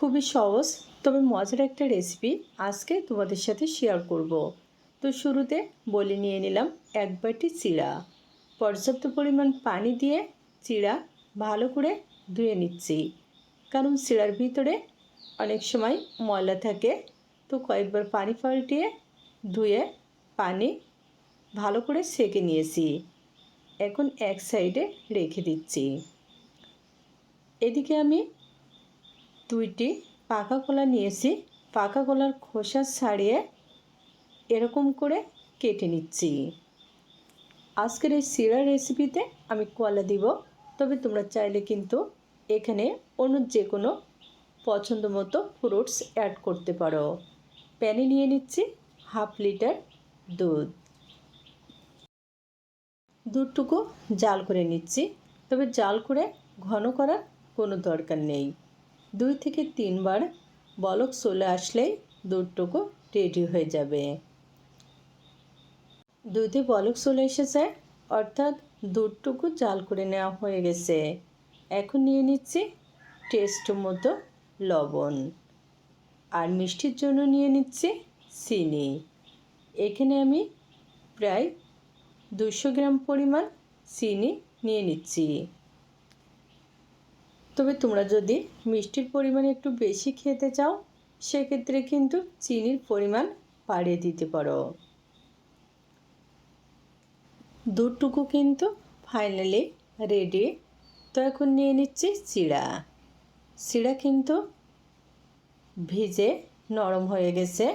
খুবই সহজ, তবে মজার একটা রেসিপি আজকে তোমাদের সাথে শেয়ার করব। তো শুরুতে বলে নিয়ে নিলাম এক বাটি চিড়া। পর্যাপ্ত পরিমাণ পানি দিয়ে চিড়া ভালো করে ধুয়ে নিচ্ছি। কারণ চিড়ার ভিতরে অনেক সময় ময়লা থাকে, তো কয়েকবার পানি পাল্টিয়ে ধুয়ে পানি ভালো করে সেকে নিয়েছি। এখন এক সাইডে রেখে দিচ্ছি। এদিকে আমি দুইটি পাকা কলা নিয়েছি। পাকা কলার খোসা ছাড়িয়ে এরকম করে কেটে নিচ্ছি। আজকের এই সিরা রেসিপিতে আমি কলা দিব, তবে তোমরা চাইলে কিন্তু এখানে অন্য যে কোনো পছন্দ মতো ফ্রুটস অ্যাড করতে পারো। প্যানে নিয়ে নিচ্ছি হাফ লিটার দুধ। দুধটুকু জাল করে নিচ্ছি, তবে জাল করে ঘন করার কোনো দরকার নেই। দুই থেকে তিনবার বলক চলে আসলেই দুধটুকু রেডি হয়ে যাবে। দুধে বলক চলে এসেছে, অর্থাৎ দুধটুকু জাল করে নেওয়া হয়ে গেছে। এখন নিয়ে নিচ্ছি টেস্ট মতো লবণ। আর মিষ্টির জন্য নিয়ে নিচ্ছি চিনি। এখানে আমি প্রায় দুশো গ্রাম পরিমাণ চিনি নিয়ে নিচ্ছি। তবে তোমরা যদি মিষ্টির পরিমাণ একটু বেশি খেতে চাও, সেক্ষেত্রে কিন্তু চিনির পরিমাণ বাড়িয়ে দিতে পারো। দুধটুকু কিন্তু ফাইনালি রেডি তো এখন নিয়ে নিচ্ছি চিড়া চিড়া কিন্তু ভিজে নরম হয়ে গেছে।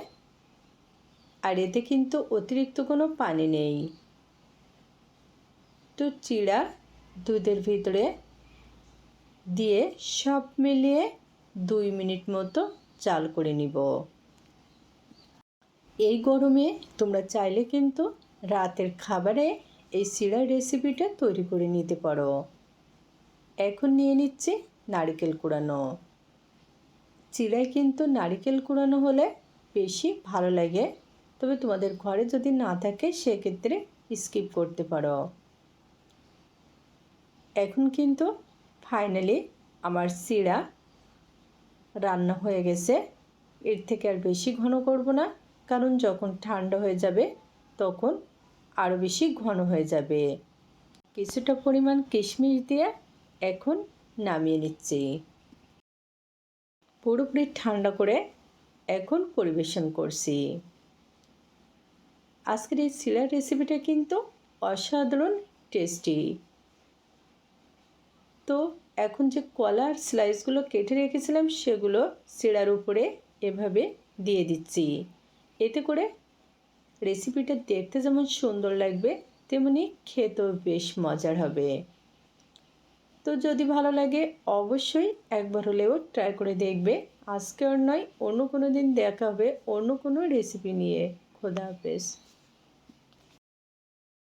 আর এতে কিন্তু অতিরিক্ত কোনো পানি নেই। তো চিড়া দুধের ভিতরে দিয়ে সব মিলিয়ে দুই মিনিট মতো চাল করে নিব। এই গরমে তোমরা চাইলে কিন্তু রাতের খাবারে এই সিরার রেসিপিটা তৈরি করে নিতে পারো। এখন নিয়ে নিচ্ছি নারিকেল কুড়ানো। চিড়ায় কিন্তু নারিকেল কুড়ানো হলে বেশি ভালো লাগে, তবে তোমাদের ঘরে যদি না থাকে সেক্ষেত্রে স্কিপ করতে পারো। এখন কিন্তু ফাইনালি আমার চিড়া রান্না হয়ে গেছে। এর থেকে আর বেশি ঘন করব না, কারণ যখন ঠান্ডা হয়ে যাবে তখন আরও বেশি ঘন হয়ে যাবে। কিছুটা পরিমাণ কিশমিশ দিয়ে এখন নামিয়ে নিচ্ছি। পুরোপুরি ঠান্ডা করে এখন পরিবেশন করছি। আজকের এই সিলার রেসিপিটা কিন্তু অসাধারণ টেস্টি তো এখন যে কলার স্লাইসগুলো কেটে রেখেছিলাম, সেগুলো সিড়ার উপরে এভাবে দিয়ে দিচ্ছি। এতে করে রেসিপিটা দেখতে যেমন সুন্দর লাগবে, তেমনি খেতেও বেশ মজার হবে। তো যদি ভালো লাগে, অবশ্যই একবার হলেও ট্রাই করে দেখবে। আজকে আর নয়, অন্য কোনো দিন দেখা হবে অন্য কোনো রেসিপি নিয়ে। খোদা হাফেজ।